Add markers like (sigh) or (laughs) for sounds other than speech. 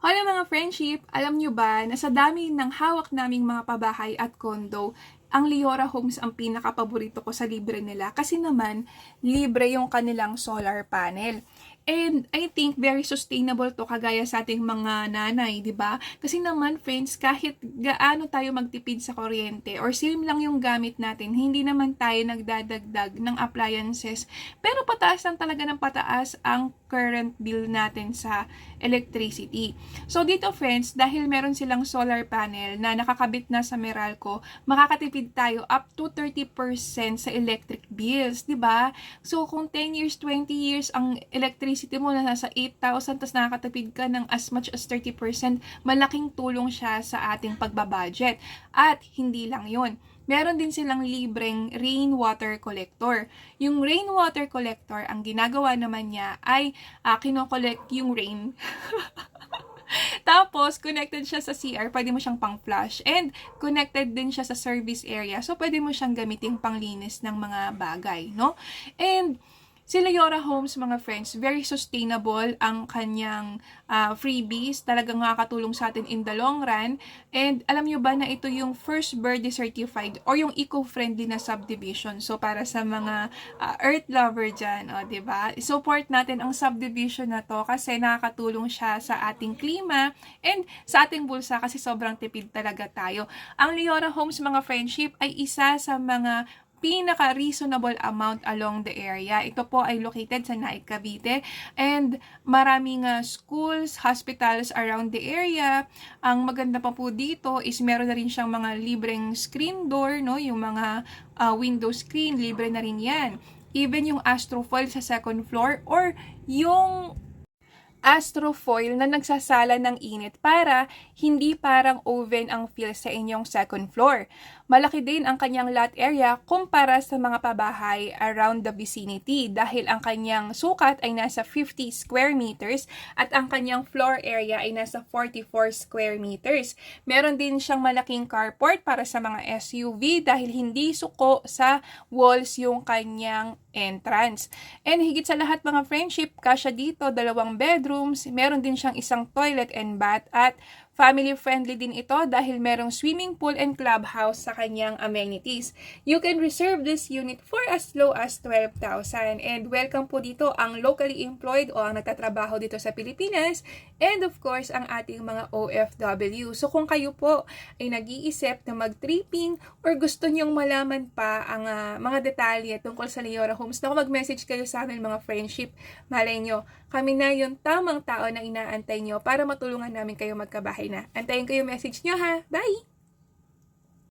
Hola mga friendship! Alam nyo ba na sa dami ng hawak naming mga pabahay at kondo, ang Liora Homes ang pinakapaborito ko sa libre nila kasi naman libre yung kanilang solar panel. And I think very sustainable to kagaya sa ating mga nanay, di ba? Kasi naman friends, kahit gaano tayo magtipid sa kuryente or same lang yung gamit natin, hindi naman tayo nagdadagdag ng appliances. Pero pataas lang talaga ng pataas ang current bill natin sa electricity. So dito friends, dahil meron silang solar panel na nakakabit na sa Meralco, makakatipid tayo up to 30% sa electric bills, di ba? So kung 10 years, 20 years ang electricity mo na nasa 8,000 tapos nakakatipid ka ng as much as 30%, malaking tulong siya sa ating pagbabudget. At hindi lang yon meron din silang libreng rainwater collector. Yung rainwater collector, ang ginagawa naman niya ay uh, kinokollect yung rain. (laughs) (laughs) Tapos, connected siya sa CR, pwede mo siyang pang-flush. And, connected din siya sa service area. So, pwede mo siyang gamitin panglinis ng mga bagay, no? And, Si Leora Homes, mga friends, very sustainable ang kanyang uh, freebies. Talagang makakatulong sa atin in the long run. And alam nyo ba na ito yung first Birdie certified or yung eco-friendly na subdivision. So para sa mga uh, earth lover dyan, o, oh, ba diba? support natin ang subdivision na to kasi nakakatulong siya sa ating klima and sa ating bulsa kasi sobrang tipid talaga tayo. Ang Leora Homes, mga friendship, ay isa sa mga pinaka-reasonable amount along the area. Ito po ay located sa Naik, Cavite and maraming uh, schools, hospitals around the area. Ang maganda pa po dito is meron na rin siyang mga libreng screen door, no? yung mga uh, window screen, libre na rin yan. Even yung astrofoil sa second floor or yung astrofoil na nagsasala ng init para hindi parang oven ang feel sa inyong second floor. Malaki din ang kanyang lot area kumpara sa mga pabahay around the vicinity dahil ang kanyang sukat ay nasa 50 square meters at ang kanyang floor area ay nasa 44 square meters. Meron din siyang malaking carport para sa mga SUV dahil hindi suko sa walls yung kanyang entrance. And higit sa lahat mga friendship, kasya dito, dalawang bedrooms, meron din siyang isang toilet and bath at Family friendly din ito dahil merong swimming pool and clubhouse sa kanyang amenities. You can reserve this unit for as low as 12,000 and welcome po dito ang locally employed o ang nagtatrabaho dito sa Pilipinas and of course ang ating mga OFW. So kung kayo po ay nag-iisip na mag-tripping or gusto nyong malaman pa ang uh, mga detalye tungkol sa Leora Homes, na mag-message kayo sa amin mga friendship, malay nyo, kami na yung tamang tao na inaantay nyo para matulungan namin kayo magkabahay na. Antayin ko yung message nyo ha. Bye!